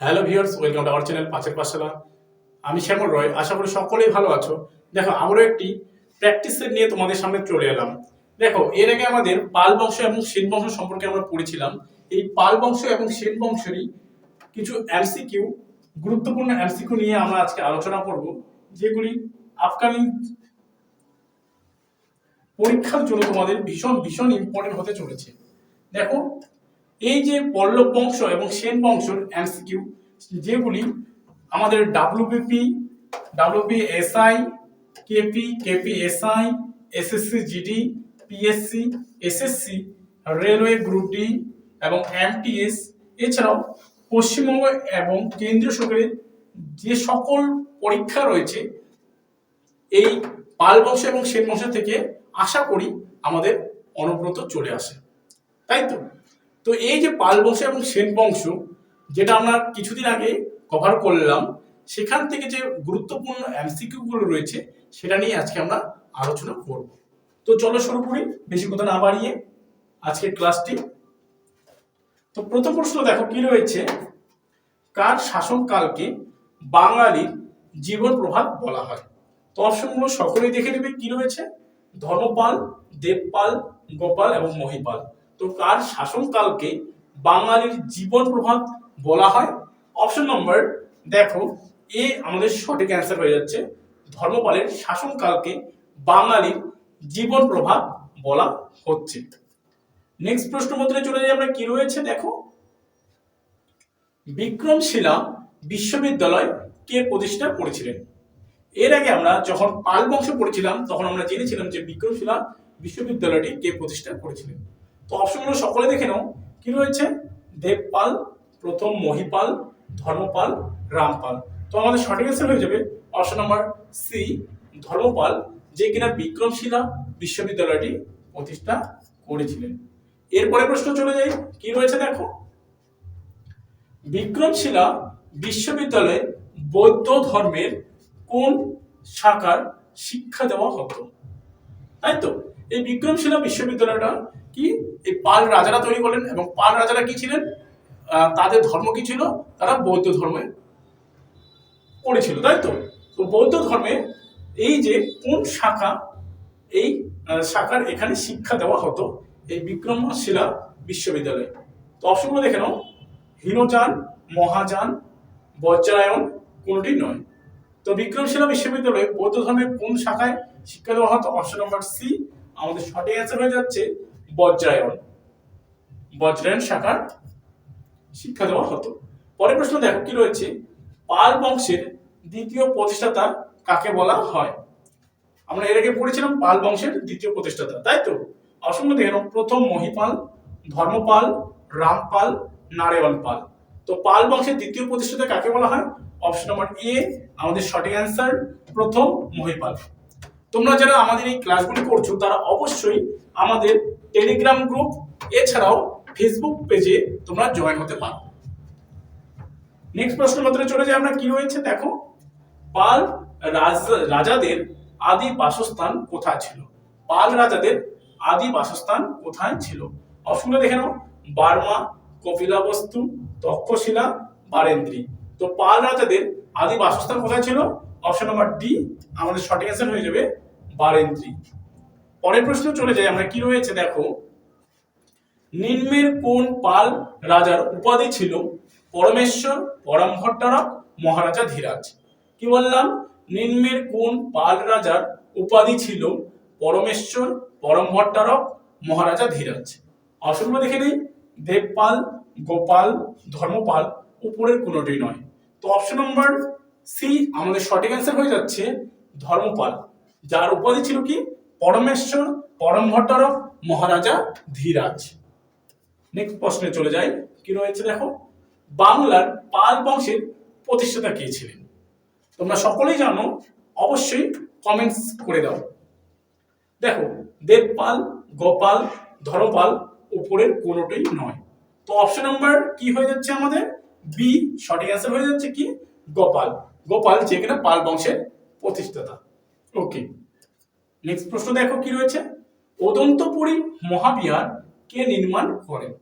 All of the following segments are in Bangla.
Hello viewers welcome to our channel পাঁচের পাশালা আমি শ্যামল রয় আশা করি সকলেই ভালো আছো। দেখো আবারও একটি প্র্যাকটিস সেট নিয়ে তোমাদের সামনে চলে এলাম। দেখো, এর আগে আমাদের পাল বংশ এবং সেন বংশ সম্পর্কে আমরা পড়েছিলাম। এই পাল বংশ এবং সেন বংশেরই কিছু এমসিকিউ গুরুত্বপূর্ণ এমসিকিউ নিয়ে আমরা আজকে আলোচনা করব, যেগুলি আপকামিং পরীক্ষার জন্য তোমাদের ভীষণ ভীষণ ইম্পর্টেন্ট হতে চলেছে। দেখো এই যে পল্লব বংশ এবং সেন বংশের এমসিকিউ, যেগুলি আমাদের WBP WP SI KP KP SI SSC GD PSC SSC railway group D এবং এমটিএস এছাড়াও পশ্চিমবঙ্গ এবং কেন্দ্রীয় সরকারের যে সকল পরীক্ষা রয়েছে, এই পাল বংশ এবং সেন বংশ থেকে আশা করি আমাদের অনব্রত চলে আসে। তাই তো? তো এই যে পাল বংশ এবং সেন বংশ যেটা আমরা কিছুদিন আগে কভার করলাম, সেখান থেকে যে গুরুত্বপূর্ণ এমসিকিউ গুলো রয়েছে, সেটা নিয়ে আজকে আমরা আলোচনা করব। তো চলো শুরু করি, বেশি কথা না বাড়িয়ে আজকের ক্লাসটি তো প্রথম প্রশ্ন দেখো, কি রয়েছে? কার শাসনকালকে বাঙালির জীবন প্রভাব বলা হয়? তো অপশনগুলো সকলেই দেখে নেবে, কি রয়েছে? ধর্মপাল, দেবপাল, গোপাল এবং মহিপাল। তো কার শাসনকালকে বাঙালির জীবন প্রভাব বলা হয়? অপশন নম্বর দেখো এ আমাদের সঠিক অ্যান্সার হয়ে যাচ্ছে। ধর্মপালের শাসনকালকে বাঙালির জীবন প্রভাব বলা হচ্ছে। নেক্সট প্রশ্ন মধ্যে চলে যাই আমরা, কি রয়েছে দেখো? বিক্রমশিলা বিশ্ববিদ্যালয় কে প্রতিষ্ঠা করেছিলেন? এর আগে আমরা যখন পাল বংশ পড়েছিলাম, তখন আমরা জেনেছিলাম যে বিক্রমশিলা বিশ্ববিদ্যালয়টি কে প্রতিষ্ঠা করেছিলেন। তো অপশনগুলো সকলে দেখে নাও। কি রয়েছে? দেবপাল, প্রথম মহিপাল, ধর্মপাল, রামপাল। তো আমাদের সঠিক অ্যান্সার হয়ে যাবে অপশন নাম্বার সি ধর্মপাল, যে কিনা বিক্রমশিলা বিশ্ববিদ্যালয়টি প্রতিষ্ঠা করেছিলেন। এরপরে প্রশ্ন চলে যাই কি রয়েছে দেখো? বিক্রমশিলা বিশ্ববিদ্যালয়ে বৌদ্ধ ধর্মের কোন শাখার শিক্ষা দেওয়া হতো? তাই তো? এই বিক্রমশিলা বিশ্ববিদ্যালয়টা কি? এই পাল রাজারা তৈরি করলেন এবং পাল রাজারা কি ছিলেন? তাদের ধর্ম কি ছিল? তারা বৌদ্ধ ধর্মে পড়েছিল, তাই তো? তো বৌদ্ধ ধর্মে এই যে কোন শাখা, এই শাখার এখানে শিক্ষা দেওয়া হতো, এই বিক্রমশিলা বিশ্ববিদ্যালয়ে। তো অপশনগুলো দেখে নাও। হীনযান, মহাযান, বজ্রায়ন, কোনটি নয়। তো বিক্রমশিলা বিশ্ববিদ্যালয়ে বৌদ্ধ ধর্মের কোন শাখায় শিক্ষা দেওয়া হতো? অপশন নম্বর সি আমাদের সঠিক অ্যান্সার হয়ে যাচ্ছে। বজ্রায়ন। বজ্রায়ন শাখার শিক্ষা দেওয়া হতো। পরের প্রশ্ন দেখো কি রয়েছে? পাল বংশের দ্বিতীয় প্রতিষ্ঠাতা কাকে বলা হয়? আমরা এর আগে পড়েছিলাম পাল বংশের দ্বিতীয় প্রতিষ্ঠাতা তাই তো? অসংখ্য দেখে নাও, প্রথম মহিপাল ধর্মপাল রামপাল নারায়ণ পাল তো পাল বংশের দ্বিতীয় প্রতিষ্ঠাতা কাকে বলা হয়? অপশন নম্বর এ আমাদের সঠিক অ্যান্সার প্রথম মহিপাল। তোমরা যারা আমাদের এই ক্লাসগুলি করছ তারা অবশ্যই আমাদের টেলিগ্রাম গ্রুপ এছাড়াও ফেসবুক পেজে তোমরা জয়েন হতে পারো। নেক্সট প্রশ্ন মধ্যে চলে যাই আমরা, কি রয়েছে দেখো? পাল রাজাদের আদি বাসস্থান কোথায় ছিল? পাল রাজাদের আদি বাসস্থান কোথায় ছিল? অপশনগুলো দেখে নাও। বার্মা, কপিলাবস্তু, তক্ষশিলা, বারেন্দ্রী। তো পাল রাজাদের আদি বাসস্থান কোথায় ছিল? অপশন নাম্বার ডি আমাদের সঠিক অ্যান্সার হয়ে যাবে বারেন্দ্রী। পরের প্রশ্ন চলে যাই, আমরা কি রয়েছে দেখো। নিম্নের কোন পাল রাজার উপাধি ছিল? পরমেশ্বর, পরম পরমভট্টারক মহারাজা ধীরাজ। কি বললাম? নিম্নের কোন পাল রাজার উপাধি ছিল? পরমেশ্বর পরমভট্টারক মহারাজা ধীরাজ। অপশনগুলো দেখে নেই। দেবপাল, গোপাল, ধর্মপাল, উপরের কোনোটি নয়। তো অপশন নম্বর সি আমাদের সঠিক অ্যান্সার হয়ে যাচ্ছে ধর্মপাল। যার উপাধি ছিল কি? পরমেশ্বর পরম পরমভট্টারক মহারাজা, ধীরাজ। নেক্সট প্রশ্নে চলে যাই। কি রয়েছে দেখো? বাংলার পাল বংশের প্রতিষ্ঠাতা কে ছিলেন? তোমরা সকলেই জানো, অবশ্যই কমেন্টস করে দাও। দেখো, দেবপাল, গোপাল ধর্মপাল উপরের কোনোটাই নয়। তো অপশন নাম্বার কি হয়ে যাচ্ছে আমাদের? বি সঠিক অ্যান্সার হয়ে যাচ্ছে কি? গোপাল। গোপাল যে কিনা পাল বংশের প্রতিষ্ঠাতা। ওকে নেক্সট প্রশ্ন দেখো কি রয়েছে? অদন্তপুরী মহাবিহার কে নির্মাণ করেন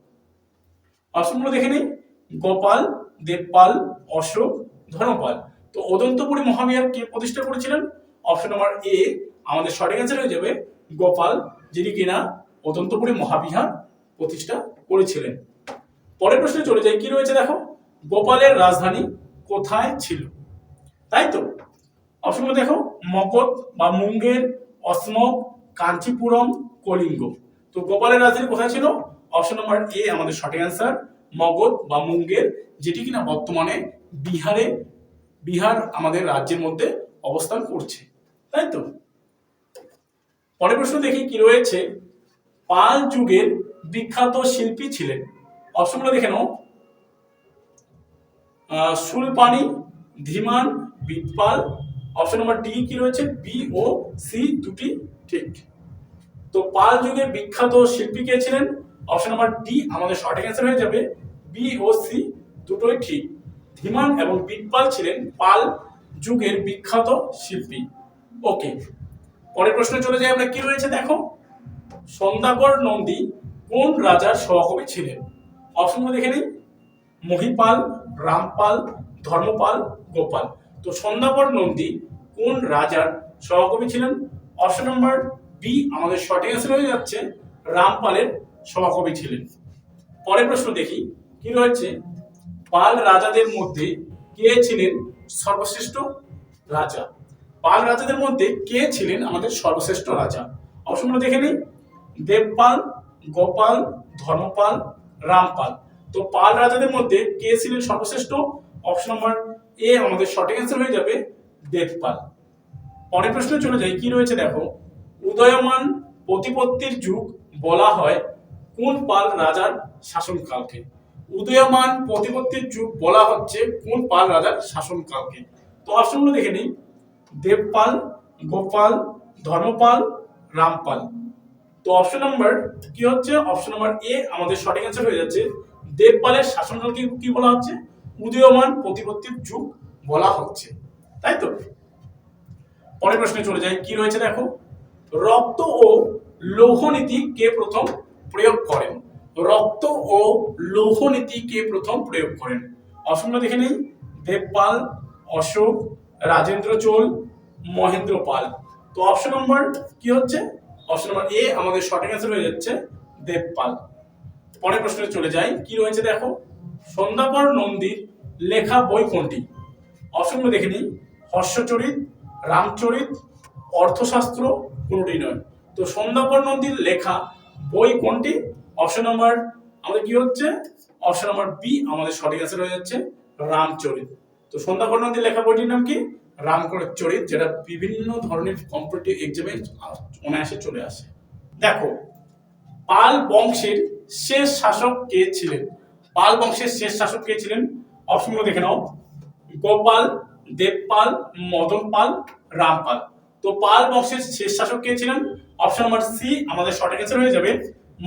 অপশনগুলো দেখে নিই। গোপাল, দেবপাল, অশোক, ধর্মপাল। তো অদন্তপুরী মহাবিহার কে প্রতিষ্ঠা করেছিলেন? অপশন নাম্বার এ আমাদের সঠিক অ্যান্সার হয়ে যাবে গোপাল, যিনি কিনা অদন্তপুরী মহাবিহার প্রতিষ্ঠা করেছিলেন। পরের প্রশ্নে চলে যাই। কি রয়েছে দেখো? গোপালের রাজধানী কোথায় ছিল? তাই তো? অপশন দেখো। মকত বা মুঙ্গের অসমক কাঞ্চিপুরম, কলিঙ্গ। তো গোপালের রাজধানী কোথায় ছিল? অপশন নাম্বার এ আমাদের সঠিক অ্যান্সার মগধ বা মুঙ্গের, যেটি কিনা বর্তমানে বিহারে, বিহার আমাদের রাজ্যের মধ্যে অবস্থান করছে। তাই তো? পরের প্রশ্ন দেখি কি রয়েছে? পাল যুগের বিখ্যাত শিল্পী ছিলেন। অপশনগুলো দেখে নাও। Sulpani, Dhiman, Bitpal option number D কি রয়েছে? বি, ও, সি দুটি ঠিক। তো পাল যুগে বিখ্যাত শিল্পী কে ছিলেন? অপশন নাম্বার ডি আমাদের সঠিক অ্যান্সার হয়ে যাবে। বি, ও, সি দুটোই ঠিক। ধীমান এবং বিটপাল ছিলেন পাল যুগের বিখ্যাত শিল্পী। ওকে পরের প্রশ্নে চলে যাই আমরা। কি রয়েছে দেখো? সন্ধ্যাকর নন্দী কোন রাজার সহকবি ছিলেন? অপশনগুলো দেখে নিই। মহিপাল, রামপাল, ধর্মপাল, গোপাল। তো সন্ধ্যাপর নন্দী কোন রাজার সহকবি ছিলেন? অপশন নম্বর বি আমাদের সঠিক অ্যান্সার হয়ে যাচ্ছে, রামপালের সহকবি ছিলেন। পরের প্রশ্ন দেখি, কি রয়েছে? পাল রাজাদের মধ্যে কে ছিলেন সর্বশ্রেষ্ঠ রাজা? পাল রাজাদের মধ্যে কে ছিলেন আমাদের সর্বশ্রেষ্ঠ রাজা? অপশনগুলো দেখে নিই। দেবপাল, গোপাল, ধর্মপাল, রামপাল। তো পাল রাজাদের মধ্যে কে ছিলেন সর্বশ্রেষ্ঠ? অপশন নাম্বার এ আমাদের সঠিক অ্যান্সার হয়ে যাবে দেবপাল। পরের প্রশ্নে চলে যাই, কি রয়েছে দেখো? উদয়মান প্রতিপত্তির যুগ বলা হয় কোন পাল রাজার শাসনকালকে? উদয়মান প্রতিপত্তির যুগ বলা হচ্ছে কোন পাল রাজার শাসনকালকে? তো অপশনগুলো দেখে নিই। দেবপাল, গোপাল, ধর্মপাল, রামপাল। তো অপশন নাম্বার কি হচ্ছে? অপশন নাম্বার এ আমাদের সঠিক অ্যান্সার হয়ে যাচ্ছে। দেবপালের শাসনকালকে কি বলা হচ্ছে? উদীয়মান প্রতিপত্তির যুগ বলা হচ্ছে। তাই তো? পরের প্রশ্নে চলে যাই। কি রয়েছে দেখো? রক্ত ও লৌহ নীতি কে প্রথম প্রয়োগ করেন? রক্ত ও লৌহ নীতি কে প্রথম প্রয়োগ করেন? অপশনটা দেখে নেই। দেবপাল, অশোক, রাজেন্দ্র চোল, মহেন্দ্র পাল। তো অপশন নম্বর কি হচ্ছে? অপশন নম্বর এ আমাদের সঠিক অ্যান্সার হয়ে যাচ্ছে দেবপাল। পরের প্রশ্নে চলে যাই। কি রয়েছে দেখো? সন্ধ্যাকর নন্দীর লেখা বই কোনটি? অপশনগুলো দেখে নিই। হর্ষচরিত, রামচরিত, অর্থশাস্ত্র কোনটি নয়। তো সন্ধ্যাকর নন্দীর লেখা বই কোনটি? অপশন নাম্বার আমাদের কি হচ্ছে? অপশন নাম্বার বি আমাদের সঠিক অ্যান্সার হয়ে যাচ্ছে, রামচরিত। তো সন্ধ্যাকর নন্দীর লেখা বইটির নাম কি? রামচরিত যেটা বিভিন্ন ধরনের কম্পিটিটিভ এক্সামে অনায়াসে চলে আসে। দেখো, পাল বংশের শেষ শাসক কে ছিলেন? পাল বংশের শেষ শাসক কে ছিলেন? অপশনগুলো দেখে নাও। গোপাল, দেবপাল মদন পাল রামপাল। তো পাল বংশের শেষ শাসক কে ছিলেন? অপশন নাম্বার সি আমাদের সঠিক অ্যান্সার হয়ে যাবে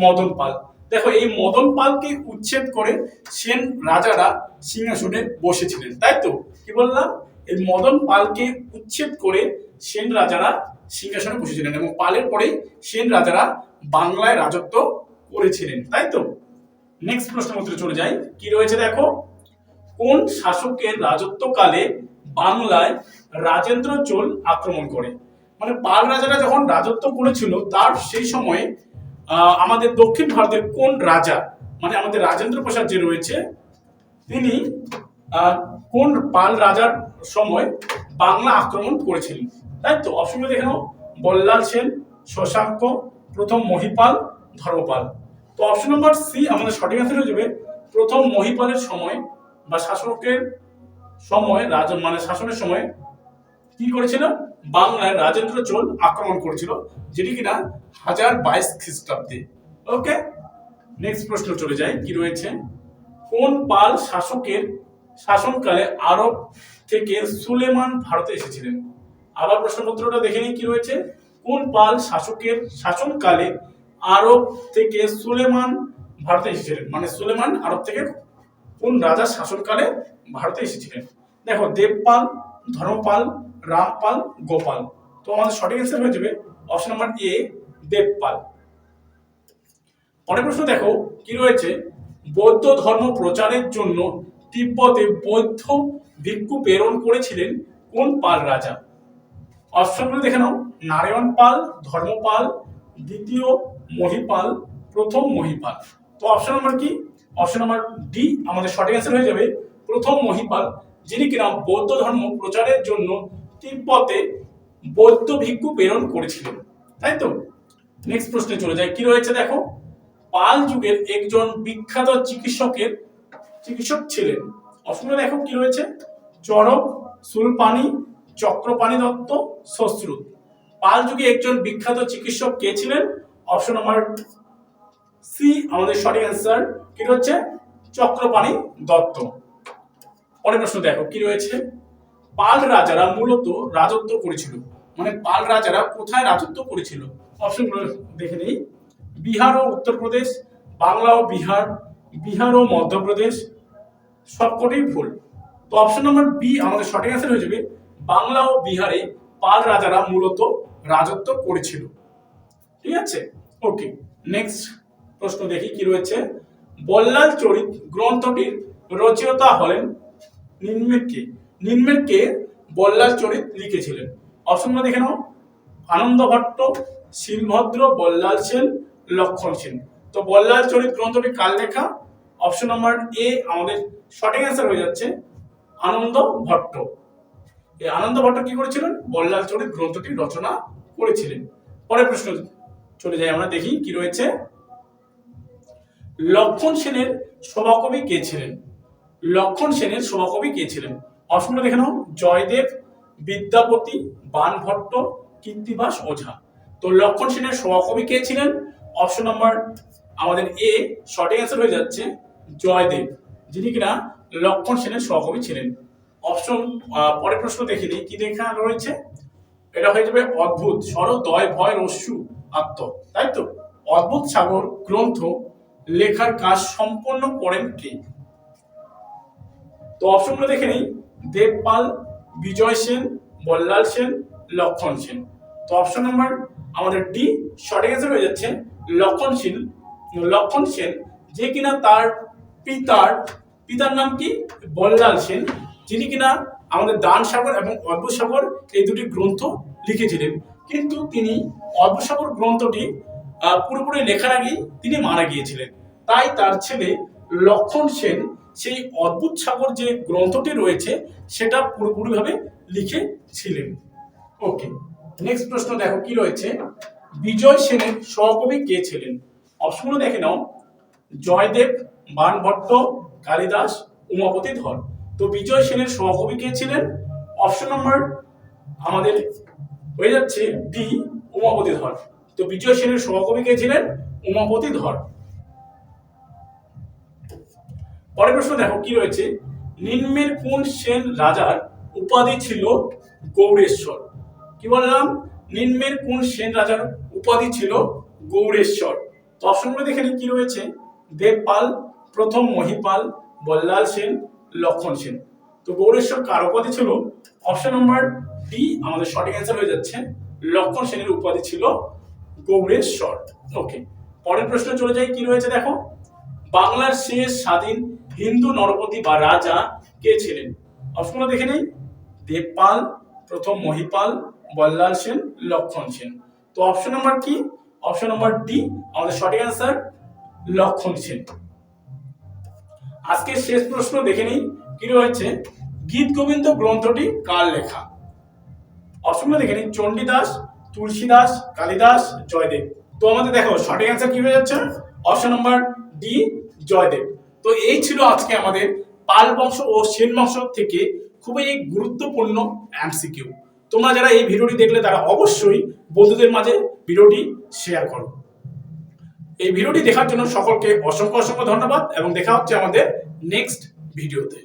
মদন পাল দেখো, এই মদন পালকে উচ্ছেদ করে সেন রাজারা সিংহাসনে বসেছিলেন, তাই তো? কি বললাম? এই মদন পালকে উচ্ছেদ করে সেন রাজারা সিংহাসনে বসেছিলেন এবং পালের পরেই সেন রাজারা বাংলায় রাজত্ব করেছিলেন, তাই তো? নেক্সট প্রশ্ন উত্তরে চলে যাই। কি রয়েছে দেখো? কোন শাসকের রাজত্বকালে বাংলায় রাজেন্দ্র চোল আক্রমণ করে? মানে পাল রাজারা যখন রাজত্ব করেছিল, তার সেই সময়ে আমাদের দক্ষিণ ভারতের কোন রাজা মানে আমাদের রাজেন্দ্র প্রসাদ যে রয়েছে, তিনি কোন পাল রাজার সময় বাংলা আক্রমণ করেছিলেন? তাই তো? অপশনগুলো দেখে নাও। বল্লাল সেন, শশাঙ্ক, প্রথম মহিপাল, ধর্মপাল। তো অপশন নম্বর সি আমাদের সঠিক অ্যান্সার হয়ে যাবে, প্রথম মহিপালের সময় বা শাসকের সময়, রাজ মানে শাসনের সময় কি করেছিল? বাংলায় রাজেন্দ্র চোল আক্রমণ করেছিল, যেটি কিনা হাজার বাইশ খ্রিস্টাব্দে। ওকে নেক্সট প্রশ্ন চলে যায় কি রয়েছে? কোন পাল শাসকের শাসনকালে আরব থেকে সুলেমান ভারতে এসেছিলেন? আবার প্রশ্নপত্রটা দেখে নিই, কি রয়েছে? কোন পাল শাসকের শাসনকালে আরব থেকে সুলেমান ভারতে এসেছিলেন। মানে সুলেমান আরব থেকে কোন রাজার শাসনকালে ভারতে এসেছিলেন? দেখো, দেবপাল, ধর্মপাল, রামপাল, গোপাল। তো আমাদের সঠিক অ্যান্সার হয়ে যাবে অপশন নাম্বার এ দেবপাল। পরের প্রশ্ন দেখো, কি রয়েছে? বৌদ্ধ ধর্ম প্রচারের জন্য তিব্বতে বৌদ্ধ ভিক্ষু প্রেরণ করেছিলেন কোন পাল রাজা? অপশনগুলো দেখে নাও। নারায়ণ পাল, ধর্মপাল, দ্বিতীয় মহিপাল, প্রথম মহিপাল। তো অপশন নাম্বার কি? অপশন নাম্বার ডি আমাদের সঠিক অ্যান্সার হয়ে যাবে। প্রথম মহিপাল, যিনি কিনা বৌদ্ধ ধর্ম প্রচারের জন্য তিব্বতে বৌদ্ধ ভিক্ষু প্রেরণ করেছিলেন। তাই তো? নেক্সট প্রশ্নে চলে যায় কি রয়েছে দেখো? পাল যুগের একজন বিখ্যাত চিকিৎসকের চিকিৎসক ছিলেন। অপশনে দেখো কি রয়েছে? চরক, সুলপানি, চক্রপাণি দত্ত সশ্রুত পাল যুগে একজন বিখ্যাত চিকিৎসক কে ছিলেন? অপশন নাম্বার সি আমাদের সঠিক অ্যান্সার কি হচ্ছে? চক্রপাণি দত্ত। পরের প্রশ্ন দেখো, কি রয়েছে? পাল রাজারা মূলত রাজত্ব করেছিল। মানে পাল রাজারা কোথায় রাজত্ব করেছিল? অপশনগুলো দেখে নেই। বিহার ও উত্তরপ্রদেশ বাংলা ও বিহার বিহার ও মধ্যপ্রদেশ সবকটাই ভুল। তো অপশন নাম্বার বি আমাদের সঠিক অ্যান্সার হয়ে যাবে, বাংলা ও বিহারে পাল রাজারা মূলত রাজত্ব করেছিল। ঠিক আছে? ওকে নেক্সট প্রশ্ন দেখি, কি রয়েছে? বল্লাল চরিত গ্রন্থটির রচয়িতা হলেন নিম্নের কে? নিম্নের কে বল্লাল চরিত লিখেছিলেন? অপশনগুলো দেখে নাও। আনন্দ ভট্ট শিলভদ্র বল্লাল সেন, লক্ষণ সেন। তো বল্লাল চরিত গ্রন্থটি কার লেখা? অপশন নাম্বার এ আমাদের সঠিক অ্যান্সার হয়ে যাচ্ছে আনন্দ ভট্ট এই আনন্দ ভট্ট কি করেছিলেন? বল্লাল চরিত গ্রন্থটি রচনা করেছিলেন। পরের প্রশ্ন চলে যাই আমরা, দেখি কি রয়েছে। লক্ষণ সেনের সভাকবি কে ছিলেন? লক্ষণ সেনের সভাকবি কে ছিলেন? অপশনটা দেখে নাও, জয়দেব, বিদ্যাপতি, বানভট্ট, কীর্তিবাস, ওঝা। তো লক্ষণ সেনের সভাকবি কে ছিলেন? অপশন নাম্বার, আমাদের এ, সঠিক অ্যান্সার হয়ে যাচ্ছে, জয়দেব, যিনি কিনা লক্ষণ সেনের সহকবি ছিলেন। অপশন পরের প্রশ্ন দেখে কি দেখা রয়েছে? এটা হয়ে যাবে অদ্ভুত স্বর দয় ভয়, রস্যু। আত্ম তাই তো? অদ্ভুত সাগর, গ্রন্থ, লেখার কাজ সম্পন্ন করেন কে? তো দেখে নিই। দেবপাল, বিজয় সেন, বল্লাল সেন, লক্ষণ সেন। তো অপশন নাম্বার আমাদের ডি সঠিক অ্যান্সার হয়ে যাচ্ছে লক্ষণ সেন। লক্ষণ সেন, যে কিনা তার পিতার পিতার নাম কি? বল্লাল সেন, যিনি কিনা আমাদের দান সাগর এবং অদ্ভুত সাগর এই দুটি গ্রন্থ লিখেছিলেন। কিন্তু তিনি অদ্ভুত গ্রন্থটি পুরোপুরি লেখার আগেই তিনি মারা গিয়েছিলেন। তাই তার ছেলে লক্ষণ সেন সেই অদ্ভুত সাগর যে গ্রন্থটি রয়েছে, সেটা পুরোপুরিভাবে লিখেছিলেন। ওকে নেক্সট প্রশ্ন দেখো, কি রয়েছে? বিজয় সেনের সহকবি কে ছিলেন? অপশনগুলো দেখে নাও। জয়দেব বানভট্ট কালিদাস, উমাপতি ধর। তো বিজয় সেনের সহকবি কে ছিলেন? অপশন নাম্বার আমাদের হয়ে যাচ্ছে ডি উমাপতি ধর। তো বিজয় সেনের সহকবি কে ছিলেন? উমাপতি ধর। পরের প্রশ্ন দেখো কি রয়েছে? নিম্নের কোন সেন রাজার উপাধি ছিল গৌরেশ্বর কি বললাম? নিম্নের কোন সেন রাজার উপাধি ছিল গৌরেশ্বর তো অপশনগুলো দেখে কি রয়েছে? দেবপাল, প্রথম মহিপাল, বল্লাল সেন, লক্ষণ সেন। তো গৌরেশ্বর কার উপাধি ছিল? অপশন নাম্বার ডি আমাদের সঠিক অ্যান্সার হয়ে যাচ্ছে। লক্ষণ সেনের উপাধি ছিল গৌরেশ্বর ওকে পরের প্রশ্ন চলে যাই, কি রয়েছে দেখো? বাংলার শেষ স্বাধীন হিন্দু নরপতি বা রাজা কে ছিলেন? অপশনগুলো দেখে নেই। দেবপাল, প্রথম মহিপাল, বল্লাল সেন, লক্ষণ সেন। তো অপশন নাম্বার কি? অপশন নাম্বার ডি আমাদের সঠিক অ্যান্সার লক্ষণ সেন। আজকের শেষ প্রশ্ন দেখে নিই। কি রয়েছে? গীত গোবিন্দ গ্রন্থটি কার লেখা? অপশনগুলো দেখে নিই চণ্ডীদাস তুলসীদাস কালিদাস জয়দেব। তো আমাদের দেখো, সঠিক অ্যান্সার কি হয়ে যাচ্ছে? Option number D Joydev. তো এই ছিল আজকে আমাদের পাল বংশ ও সেন বংশ থেকে খুবই গুরুত্বপূর্ণ এমসিকিউ তোমরা যারা এই ভিডিওটি দেখলে, তারা অবশ্যই বন্ধুদের মাঝে ভিডিওটি শেয়ার করো। এই ভিডিওটি দেখার জন্য সকলকে অসংখ্য অসংখ্য ধন্যবাদ, এবং দেখা হচ্ছে আমাদের নেক্সট ভিডিওতে